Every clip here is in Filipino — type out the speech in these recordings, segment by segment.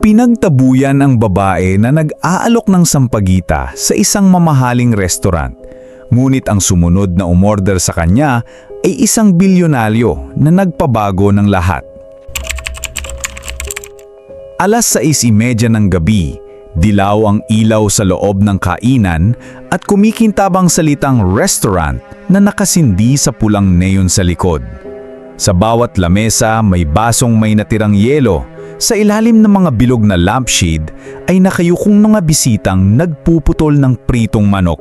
Pinagtabuyan ang babae na nag-aalok ng sampagita sa isang mamahaling restaurant. Ngunit ang sumunod na umorder sa kanya ay isang bilyonaryo na nagpabago ng lahat. Alas 6.30 ng gabi, dilaw ang ilaw sa loob ng kainan at kumikintabang salitang restaurant na nakasindi sa pulang neon sa likod. Sa bawat lamesa may basong may natirang yelo. Sa ilalim ng mga bilog na lampshade ay nakayukong mga bisitang nagpuputol ng pritong manok.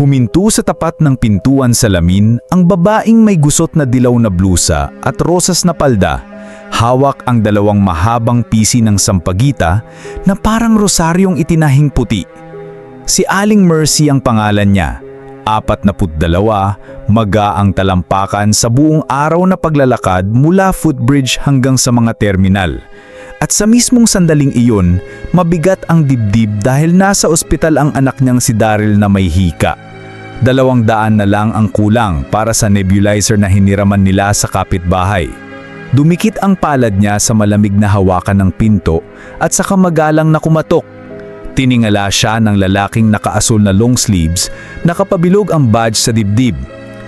Huminto sa tapat ng pintuan sa lamin ang babaeng may gusot na dilaw na blusa at rosas na palda. Hawak ang dalawang mahabang pisi ng sampagita na parang rosaryong itinahing puti. Si Aling Mercy ang pangalan niya. Apat na putdalawa, maga ang talampakan sa buong araw na paglalakad mula footbridge hanggang sa mga terminal. At sa mismong sandaling iyon, mabigat ang dibdib dahil nasa ospital ang anak niyang si Daryl na may hika. Dalawang daan na lang ang kulang para sa nebulizer na hiniraman nila sa kapitbahay. Dumikit ang palad niya sa malamig na hawakan ng pinto at sa kamagalang na kumatok. Tiningala siya ng lalaking nakaasul na long sleeves, nakapabilog ang badge sa dibdib.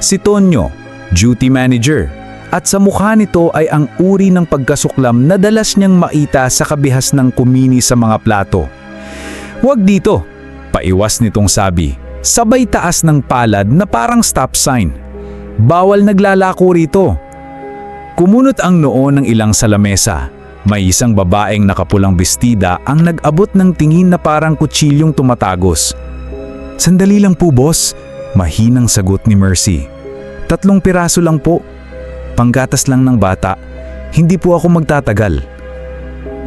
Si Tonyo, duty manager. At sa mukha nito ay ang uri ng pagkasuklam na dalas niyang makita sa kabihas ng kumini sa mga plato. Huwag dito, paiwas nitong sabi. Sabay taas ng palad na parang stop sign. Bawal naglalako rito. Kumunot ang noo ng ilang salamesa. May isang babaeng nakapulang bestida ang nag-abot ng tingin na parang kutsilyong tumatagos. Sandali lang po, boss. Mahinang sagot ni Mercy. Tatlong piraso lang po. Panggatas lang ng bata. Hindi po ako magtatagal.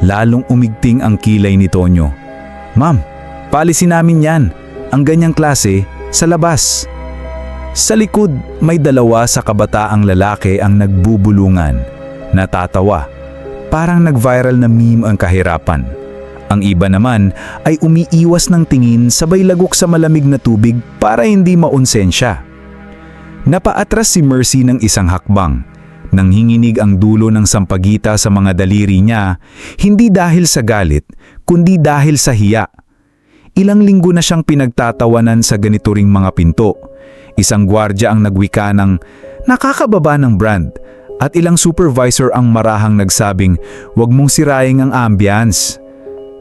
Lalong umigting ang kilay ni Tonyo. Ma'am, policy namin yan. Ang ganyang klase, sa labas. Sa likod, may dalawa sa kabataang lalaki ang nagbubulungan. Natatawa. Parang nag-viral na meme ang kahirapan. Ang iba naman ay umiiwas ng tingin sabay lagok sa malamig na tubig para hindi maonsensya. Napaatras si Mercy ng isang hakbang. Nang hinginig ang dulo ng sampagita sa mga daliri niya, hindi dahil sa galit, kundi dahil sa hiya. Ilang linggo na siyang pinagtatawanan sa ganito ring mga pinto. Isang gwardya ang nagwika ng nakakababa ng brand at ilang supervisor ang marahang nagsabing huwag mong siraing ang ambience.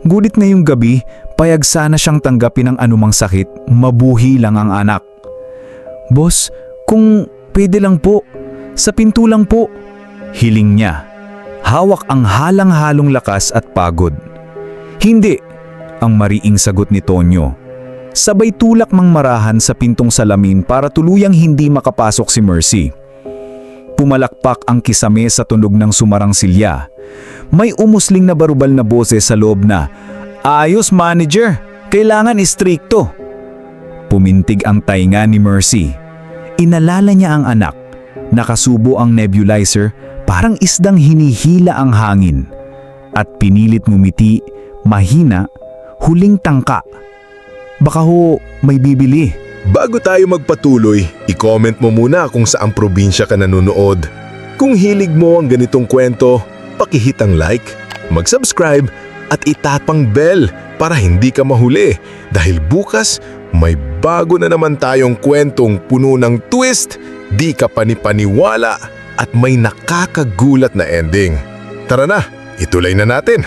Gulit ngayong gabi, payag sana siyang tanggapin ang anumang sakit, mabuhi lang ang anak. Boss, kung pwede lang po, sa pinto lang po. Hiling niya. Hawak ang halang-halong lakas at pagod. Hindi, ang mariing sagot ni Tonyo. Sabay tulak mang marahan sa pintong salamin para tuluyang hindi makapasok si Mercy. Pumalakpak ang kisame sa tunog ng sumarang silya. May umusling na barubal na boses sa loob na, Ayos manager, kailangan istrikto. Pumintig ang tainga ni Mercy. Inalala niya ang anak. Nakasubo ang nebulizer, parang isdang hinihila ang hangin. At pinilit ngumiti, mahina, huling tangka. Baka ho may bibili. Bago tayo magpatuloy, i-comment mo muna kung saang probinsya ka nanonood. Kung hilig mo ang ganitong kwento, pakihit ang like, mag-subscribe at itapang bell para hindi ka mahuli dahil bukas may bago na naman tayong kwentong puno ng twist, di ka panipaniwala at may nakakagulat na ending. Tara na, ituloy na natin.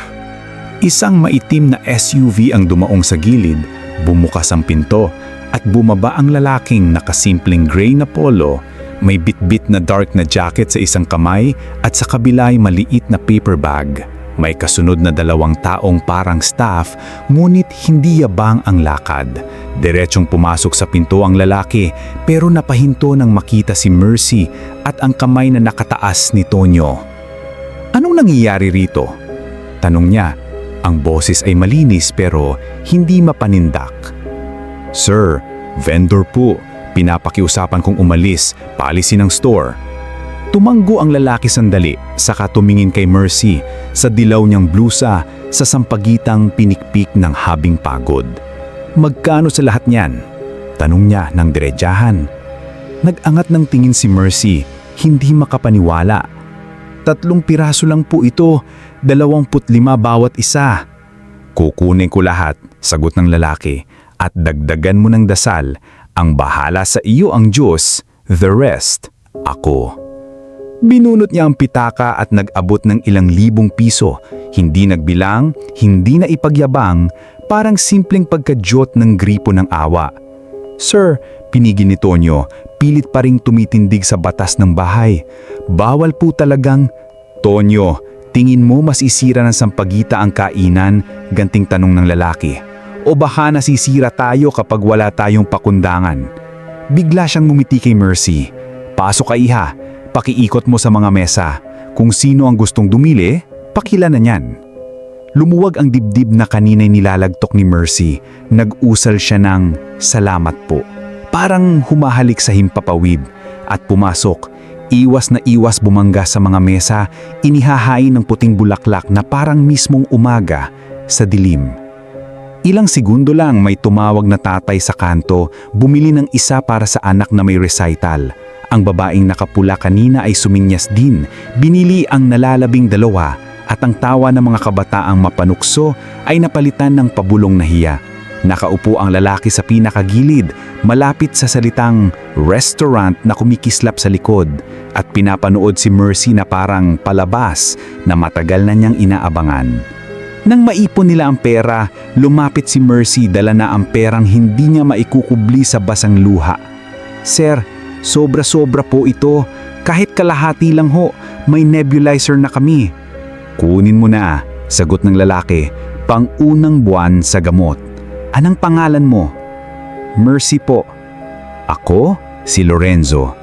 Isang maitim na SUV ang dumaong sa gilid, bumukas ang pinto at bumaba ang lalaking nakasimpleng gray na polo, may bitbit na dark na jacket sa isang kamay at sa kabila maliit na paper bag. May kasunod na dalawang taong parang staff, ngunit hindi yabang ang lakad. Diretsyong pumasok sa pinto ang lalaki pero napahinto nang makita si Mercy at ang kamay na nakataas ni Tonyo. Anong nangyayari rito? Tanong niya. Ang boses ay malinis pero hindi mapanindak. Sir, vendor po. Pinapakiusapan kong umalis, policy ng store. Tumanggo ang lalaki sandali, saka tumingin kay Mercy sa dilaw niyang blusa sa sampagitang pinikpik ng habing pagod. Magkano sa lahat niyan? Tanong niya ng diretsahan. Nag-angat ng tingin si Mercy, hindi makapaniwala. Tatlong piraso lang po ito, dalawamput lima bawat isa. Kukunin ko lahat, sagot ng lalaki, at dagdagan mo ng dasal. Ang bahala sa iyo ang Diyos, the rest, ako. Binunot niya ang pitaka at nag-abot ng ilang libong piso. Hindi nagbilang, hindi na ipagyabang, parang simpleng pagkadyot ng gripo ng awa. Sir, pinigil ni Tonyo, pilit pa ring tumitindig sa batas ng bahay. Bawal po talagang, Tonyo, tingin mo mas isira ng sampagita ang kainan, ganting tanong ng lalaki. O baka nasisira tayo kapag wala tayong pakundangan. Bigla siyang ngumiti kay Mercy. Pasok ka iha, pakiikot mo sa mga mesa. Kung sino ang gustong dumili, pakila na niyan. Lumuwag ang dibdib na kanina'y nilalagtok ni Mercy. Nag-usal siya ng salamat po. Parang humahalik sa himpapawid. At pumasok, iwas na iwas bumangga sa mga mesa, inihahain ng puting bulaklak na parang mismong umaga sa dilim. Ilang segundo lang may tumawag na tatay sa kanto, bumili ng isa para sa anak na may recital. Ang babaeng nakapula kanina ay suminyas din, binili ang nalalabing dalawa at ang tawa ng mga kabataang mapanukso ay napalitan ng pabulong na hiya. Nakaupo ang lalaki sa pinakagilid, malapit sa salitang restaurant na kumikislap sa likod at pinapanood si Mercy na parang palabas na matagal na niyang inaabangan. Nang maipon nila ang pera, lumapit si Mercy dala na ang perang hindi niya maikukubli sa basang luha. Sir, sobra-sobra po ito. Kahit kalahati lang ho, may nebulizer na kami. Kunin mo na, sagot ng lalaki, pang unang buwan sa gamot. Anong pangalan mo? Mercy po. Ako, si Lorenzo.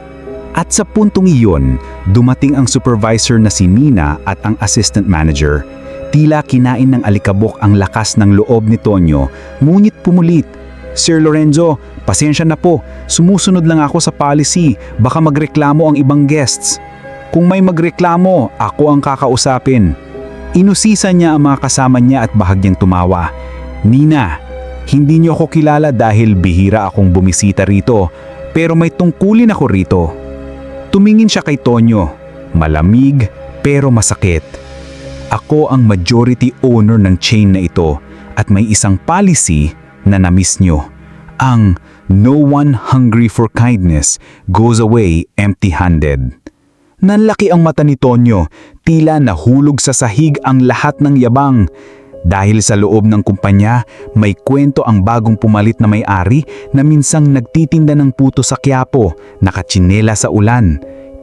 At sa puntong iyon, dumating ang supervisor na si Nina at ang assistant manager. Tila kinain ng alikabok ang lakas ng loob ni Tonyo, ngunit pumulit. Sir Lorenzo, pasensya na po. Sumusunod lang ako sa policy. Baka magreklamo ang ibang guests. Kung may magreklamo, ako ang kakausapin. Inusisa niya ang mga kasama niya at bahagyang tumawa. Nina, hindi niyo ako kilala dahil bihira akong bumisita rito, pero may tungkulin ako rito. Tumingin siya kay Tonyo. Malamig pero masakit. Ako ang majority owner ng chain na ito at may isang policy na namiss nyo. Ang no one hungry for kindness goes away empty-handed. Nanlaki ang mata ni Tonyo, tila nahulog sa sahig ang lahat ng yabang. Dahil sa loob ng kumpanya, may kwento ang bagong pumalit na may-ari na minsang nagtitinda ng puto sa Quiapo, nakatsinela sa ulan.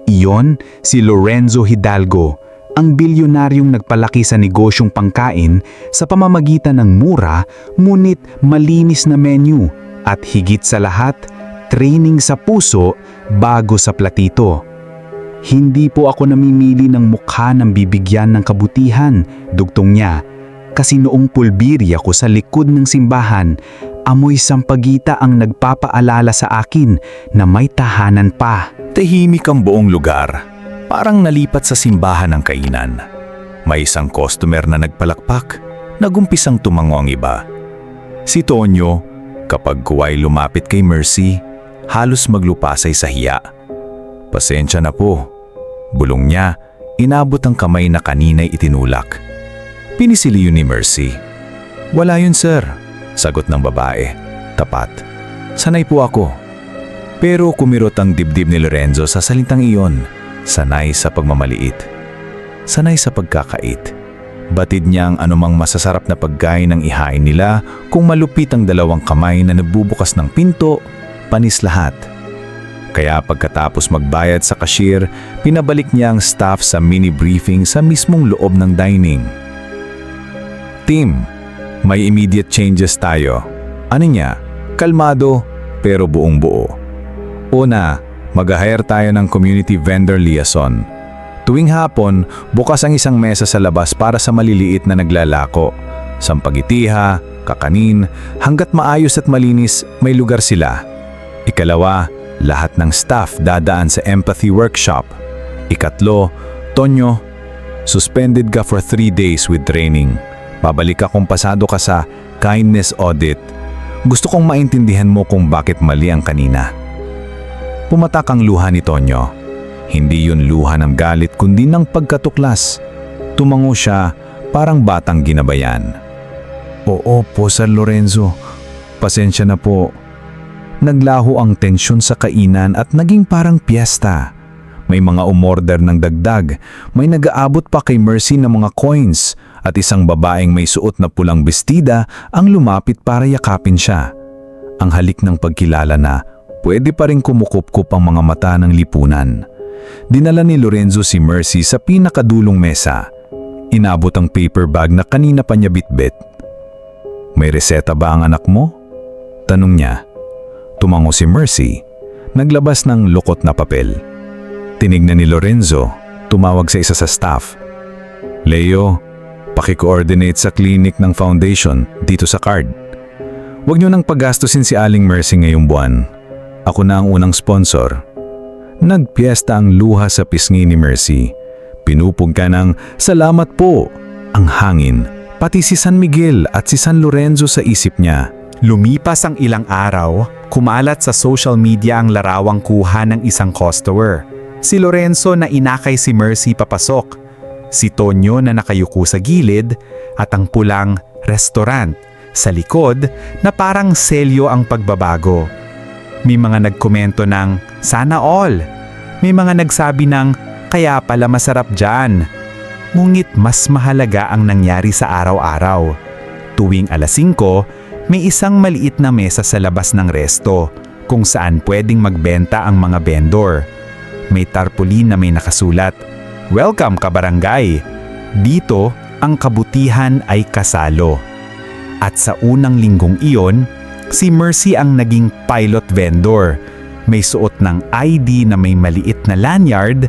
Iyon si Lorenzo Hidalgo, ang bilyonaryong nagpalaki sa negosyong pangkain sa pamamagitan ng mura ngunit malinis na menu at higit sa lahat, training sa puso bago sa platito. Hindi po ako namimili ng mukha ng bibigyan ng kabutihan, dugtong niya. Kasi noong pulbiri ako sa likod ng simbahan, amoy sampagita ang nagpapaalala sa akin na may tahanan pa. Tahimik ang buong lugar. Parang nalipat sa simbahan ng kainan. May isang customer na nagpalakpak. Nagumpisang tumango ang iba. Si Tonyo, kapag kuway lumapit kay Mercy, halos maglupasay sa hiya. Pasensya na po. Bulong niya, inabot ang kamay na kanina'y itinulak. Pinisili yun ni Mercy. Wala yun sir, sagot ng babae. Tapat. Sanay po ako. Pero kumirot ang dibdib ni Lorenzo sa salitang iyon. Sanay sa pagmamaliit. Sanay sa pagkakait. Batid niya ang anumang masasarap na pagkain ng ihain nila kung malupit ang dalawang kamay na nagbubukas ng pinto, panis lahat. Kaya pagkatapos magbayad sa cashier, pinabalik niya ang staff sa mini briefing sa mismong loob ng dining. Team, may immediate changes tayo. Ano niya? Kalmado pero buong buo. Una, mag-hire tayo ng community vendor liaison. Tuwing hapon, bukas ang isang mesa sa labas para sa maliliit na naglalako. Sampagitiha, kakanin, hanggat maayos at malinis, may lugar sila. Ikalawa, lahat ng staff dadaan sa empathy workshop. Ikatlo, Tonyo, suspended ka for 3 days with training. Babalik ka kung pasado ka sa kindness audit. Gusto kong maintindihan mo kung bakit mali ang kanina. Pumatak ang luha ni Tonyo. Hindi yun luha ng galit kundi ng pagkatuklas. Tumango siya parang batang ginabayan. Oo po, Sir Lorenzo. Pasensya na po. Naglaho ang tensyon sa kainan at naging parang piyesta. May mga umorder ng dagdag, may nag-aabot pa kay Mercy ng mga coins at isang babaeng may suot na pulang bestida ang lumapit para yakapin siya. Ang halik ng pagkilala na pwede pa rin kumukup ang mga mata ng lipunan. Dinala ni Lorenzo si Mercy sa pinakadulong mesa. Inabot ang paper bag na kanina pa niya bitbit. May reseta ba ang anak mo? Tanong niya. Tumango si Mercy. Naglabas ng lukot na papel. Tinignan ni Lorenzo. Tumawag sa isa sa staff. Leo, paki-coordinate sa clinic ng foundation dito sa card. Huwag niyo nang paggastusin si Aling Mercy ngayong buwan. Ako na ang unang sponsor. Nagpiesta ang luha sa pisngi ni Mercy. Pinupog ng salamat po. Ang hangin, pati si San Miguel at si San Lorenzo sa isip niya. Lumipas ang ilang araw, kumalat sa social media ang larawang kuha ng isang customer. Si Lorenzo na inakay si Mercy papasok. Si Tonyo na nakayuko sa gilid at ang pulang restaurant sa likod na parang selyo ang pagbabago. May mga nagkomento ng sana all. May mga nagsabi ng kaya pala masarap dyan. Ngunit mas mahalaga ang nangyari sa araw-araw. Tuwing alas 5, may isang maliit na mesa sa labas ng resto kung saan pwedeng magbenta ang mga vendor. May tarpaulin na may nakasulat, Welcome ka barangay! Dito, ang kabutihan ay kasalo. At sa unang linggong iyon, si Mercy ang naging pilot vendor. May suot ng ID na may maliit na lanyard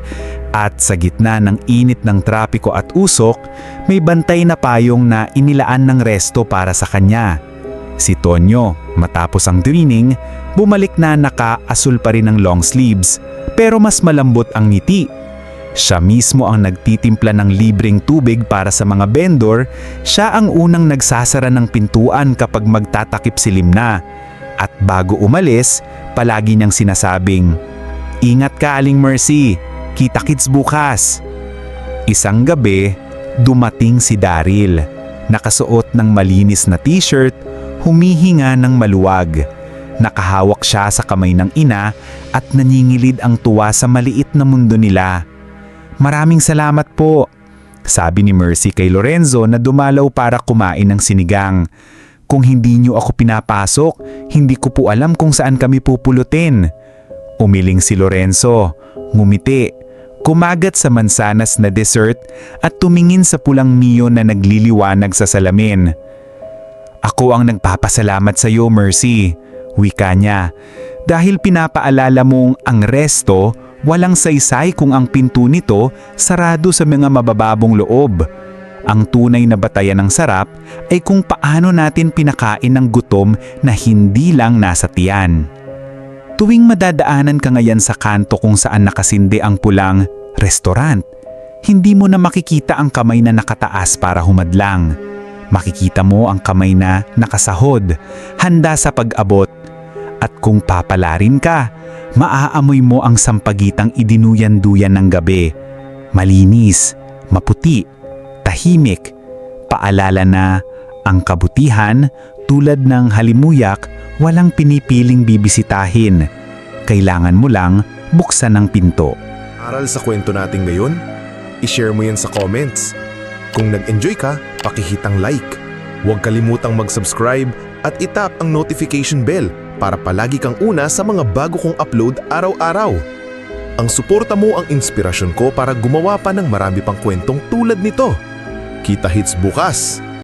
at sa gitna ng init ng trapiko at usok, may bantay na payong na inilaan ng resto para sa kanya. Si Tonyo, matapos ang training, bumalik na naka-asul pa rin ng long sleeves pero mas malambot ang ngiti. Siya mismo ang nagtitimpla ng libreng tubig para sa mga vendor, siya ang unang nagsasara ng pintuan kapag magtatakip silim na. At bago umalis, palagi niyang sinasabing, Ingat ka Aling Mercy, kita-kits bukas. Isang gabi, dumating si Daryl. Nakasuot ng malinis na t-shirt, humihinga ng maluwag. Nakahawak siya sa kamay ng ina at naningilid ang tuwa sa maliit na mundo nila. Maraming salamat po, sabi ni Mercy kay Lorenzo na dumalaw para kumain ng sinigang. Kung hindi niyo ako pinapasok, hindi ko po alam kung saan kami pupulutin. Umiling si Lorenzo, ngumiti, kumagat sa mansanas na dessert at tumingin sa pulang Mio na nagliliwanag sa salamin. Ako ang nagpapasalamat sa iyo, Mercy, wika niya, dahil pinapaalala mong ang resto walang saysay kung ang pinto nito sarado sa mga mabababong loob. Ang tunay na batayan ng sarap ay kung paano natin pinakain ng gutom na hindi lang nasa tiyan. Tuwing madadaanan ka ngayon sa kanto kung saan nakasindi ang pulang restaurant, hindi mo na makikita ang kamay na nakataas para humadlang. Makikita mo ang kamay na nakasahod, handa sa pag-abot. At kung papalarin ka, maaamoy mo ang sampagitang idinuyan-duyan ng gabi. Malinis, maputi, tahimik, paalala na ang kabutihan tulad ng halimuyak walang pinipiling bibisitahin. Kailangan mo lang buksan ang pinto. Aral sa kwento natin ngayon? I-share mo yan sa comments. Kung nag-enjoy ka, pakihitang like. Huwag kalimutang mag-subscribe at itap ang notification bell para palagi kang una sa mga bago kong upload araw-araw. Ang suporta mo ang inspirasyon ko para gumawa pa ng marami pang kwentong tulad nito. Kita hits bukas!